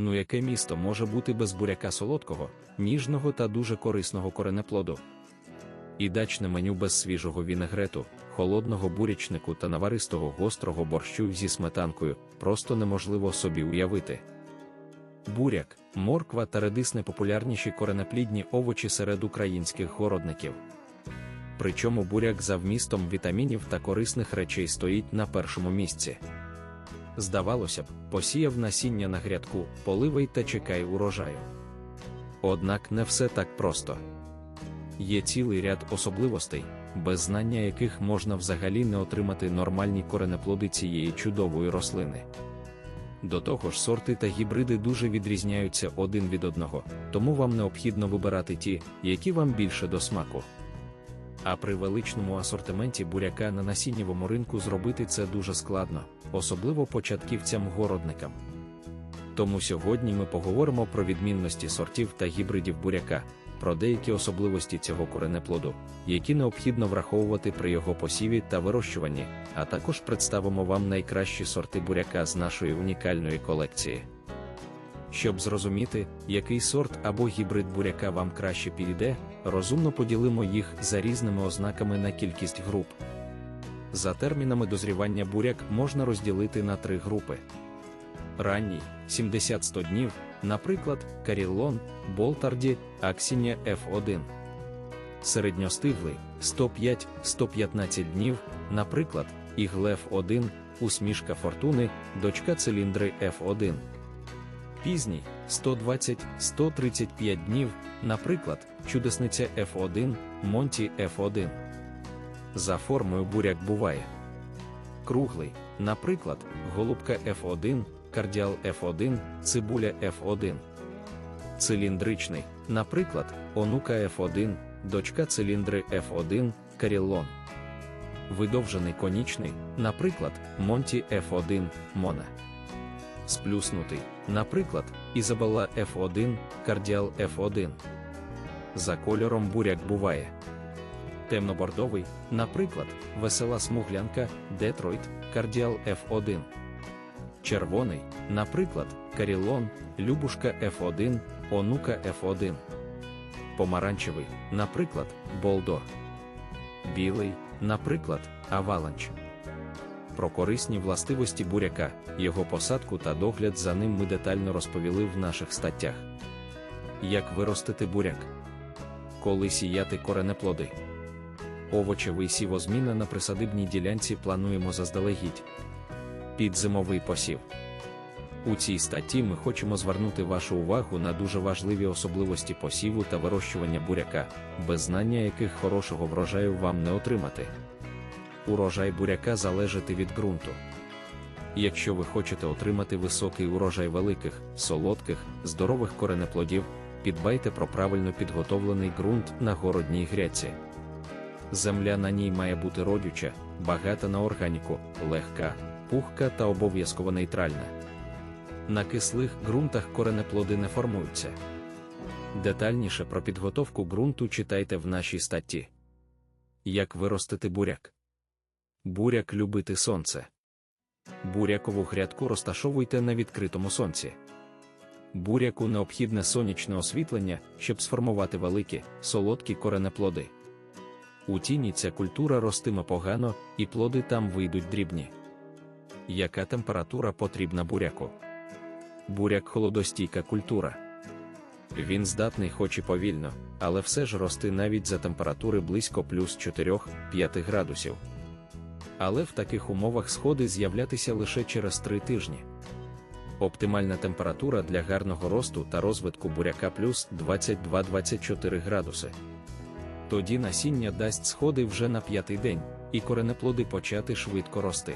Ну яке місто може бути без буряка солодкого, ніжного та дуже корисного коренеплоду? І дачне меню без свіжого вінегрету, холодного бурячнику та наваристого гострого борщу зі сметанкою просто неможливо собі уявити. Буряк, морква та редис найпопулярніші коренеплідні овочі серед українських городників. Причому буряк за вмістом вітамінів та корисних речей стоїть на першому місці. Здавалося б, посіяв насіння на грядку, поливай та чекай урожаю. Однак не все так просто. Є цілий ряд особливостей, без знання яких можна взагалі не отримати нормальні коренеплоди цієї чудової рослини. До того ж, сорти та гібриди дуже відрізняються один від одного, тому вам необхідно вибирати ті, які вам більше до смаку. А при величному асортименті буряка на насіннєвому ринку зробити це дуже складно, особливо початківцям-городникам. Тому сьогодні ми поговоримо про відмінності сортів та гібридів буряка, про деякі особливості цього коренеплоду, які необхідно враховувати при його посіві та вирощуванні, а також представимо вам найкращі сорти буряка з нашої унікальної колекції. Щоб зрозуміти, який сорт або гібрид буряка вам краще підійде, розумно поділимо їх за різними ознаками на кількість груп. За термінами дозрівання буряк можна розділити на три групи. Ранній 70-100 днів, наприклад, Карілон, Болтарді, Аксіння F1. Середньостиглий 105-115 днів, наприклад, Іглеф 1, усмішка фортуни, дочка циліндри F1. Пізній 120-135 днів, наприклад, чудесниця F1, Монті F1. За формою буряк буває. Круглий, наприклад, голубка F1, кардіал F1, цибуля F1. Циліндричний, наприклад, онука F1, дочка циліндри F1, карілон. Видовжений конічний, наприклад, Монті F1, Мона. Сплюснутий, наприклад, Ізабелла F1, кардіал F1. За кольором буряк буває. Темнобордовий, наприклад, весела смуглянка, Детройт, кардіал F1. Червоний, наприклад, Карілон, Любушка F1, Онука F1. Помаранчевий, наприклад, Болдо. Білий, наприклад, Аваланч. Про корисні властивості буряка, його посадку та догляд за ним ми детально розповіли в наших статтях. Як виростити буряк? Коли сіяти коренеплоди? Овочевий сівозміна на присадибній ділянці плануємо заздалегідь. Під зимовий посів. У цій статті ми хочемо звернути вашу увагу на дуже важливі особливості посіву та вирощування буряка, без знання яких хорошого врожаю вам не отримати. Урожай буряка залежить від ґрунту. Якщо ви хочете отримати високий урожай великих, солодких, здорових коренеплодів, підбайте про правильно підготовлений ґрунт на городній грядці. Земля на ній має бути родюча, багата на органіку, легка, пухка та обов'язково нейтральна. На кислих ґрунтах коренеплоди не формуються. Детальніше про підготовку ґрунту читайте в нашій статті. Як виростити буряк? Буряк любити сонце. Бурякову грядку розташовуйте на відкритому сонці. Буряку необхідне сонячне освітлення, щоб сформувати великі, солодкі коренеплоди. У тіні ця культура ростиме погано, і плоди там вийдуть дрібні. Яка температура потрібна буряку? Буряк холодостійка культура. Він здатний, хоч і повільно, але все ж рости навіть за температури близько плюс 4-5 градусів. Але в таких умовах сходи з'являтися лише через 3 тижні. Оптимальна температура для гарного росту та розвитку буряка плюс 22-24 градуси. Тоді насіння дасть сходи вже на п'ятий день, і коренеплоди почати швидко рости.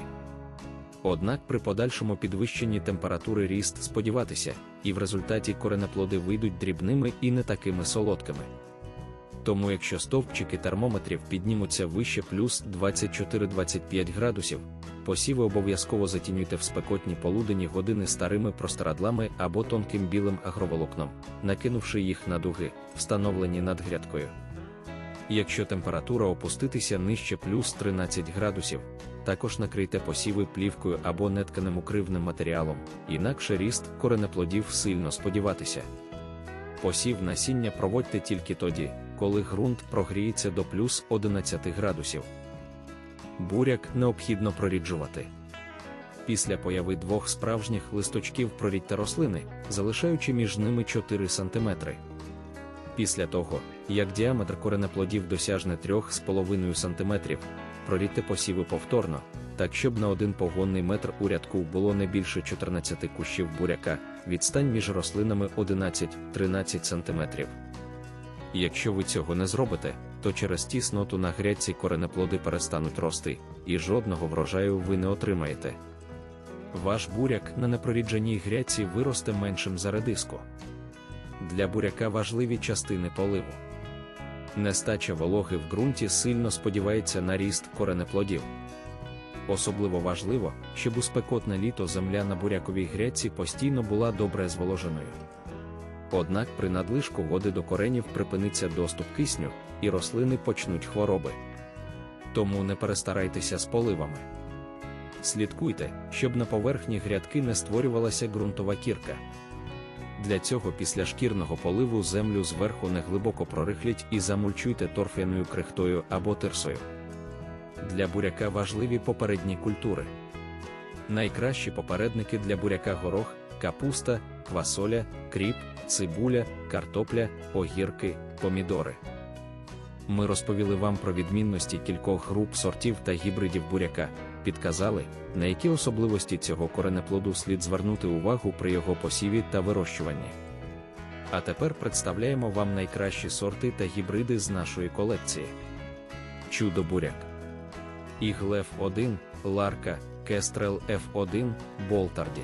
Однак при подальшому підвищенні температури ріст сподіватися, і в результаті коренеплоди вийдуть дрібними і не такими солодкими. Тому якщо стовпчики термометрів піднімуться вище плюс 24-25 градусів, посіви обов'язково затінюйте в спекотні полудені години старими простирадлами або тонким білим агроволокном, накинувши їх на дуги, встановлені над грядкою. Якщо температура опуститися нижче плюс 13 градусів, також накрийте посіви плівкою або нетканим укривним матеріалом, інакше ріст коренеплодів сильно сподіватися. Посів насіння проводьте тільки тоді, коли ґрунт прогріється до плюс 11 градусів. Буряк необхідно проріджувати. Після появи двох справжніх листочків прорідьте рослини, залишаючи між ними 4 см. Після того, як діаметр коренеплодів досягне 3,5 см, прорідьте посіви повторно, так щоб на один погонний метр у рядку було не більше 14 кущів буряка, відстань між рослинами 11-13 см. Якщо ви цього не зробите, то через тісноту на грядці коренеплоди перестануть рости, і жодного врожаю ви не отримаєте. Ваш буряк на непрорідженій грядці виросте меншим за редиску. Для буряка важливі частини поливу. Нестача вологи в ґрунті сильно сподівається на ріст коренеплодів. Особливо важливо, щоб у спекотне літо земля на буряковій грядці постійно була добре зволоженою. Однак при надлишку води до коренів припиниться доступ кисню, і рослини почнуть хвороби. Тому не перестарайтеся з поливами. Слідкуйте, щоб на поверхні грядки не створювалася ґрунтова кірка. Для цього після шкірного поливу землю зверху неглибоко прорихліть і замульчуйте торфяною крихтою або тирсою. Для буряка важливі попередні культури. Найкращі попередники для буряка горох, капуста, квасоля, кріп, цибуля, картопля, огірки, помідори. Ми розповіли вам про відмінності кількох груп сортів та гібридів буряка, підказали, на які особливості цього коренеплоду слід звернути увагу при його посіві та вирощуванні. А тепер представляємо вам найкращі сорти та гібриди з нашої колекції. Чудо буряк. Іглеф 1, Ларка, Кестрел F1, Болтарді.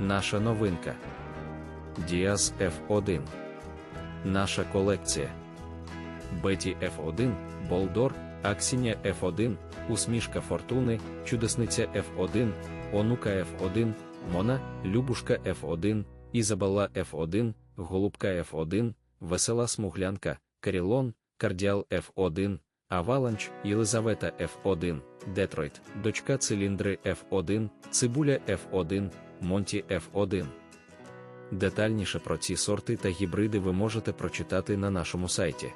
Наша новинка. Діаз F1. Наша колекція. Беті F1, Болдор, Аксіння F1, Усмішка Фортуни, Чудесниця F1, Онука F1, Мона, Любушка F1, Ізабелла F1, Голубка F1, Весела Смуглянка, Карілон, Кардіал F1, Аваланч, Єлизавета F1, Детройт, Дочка Циліндри F1, Цибуля F1, Монті F1. Детальніше про ці сорти та гібриди ви можете прочитати на нашому сайті.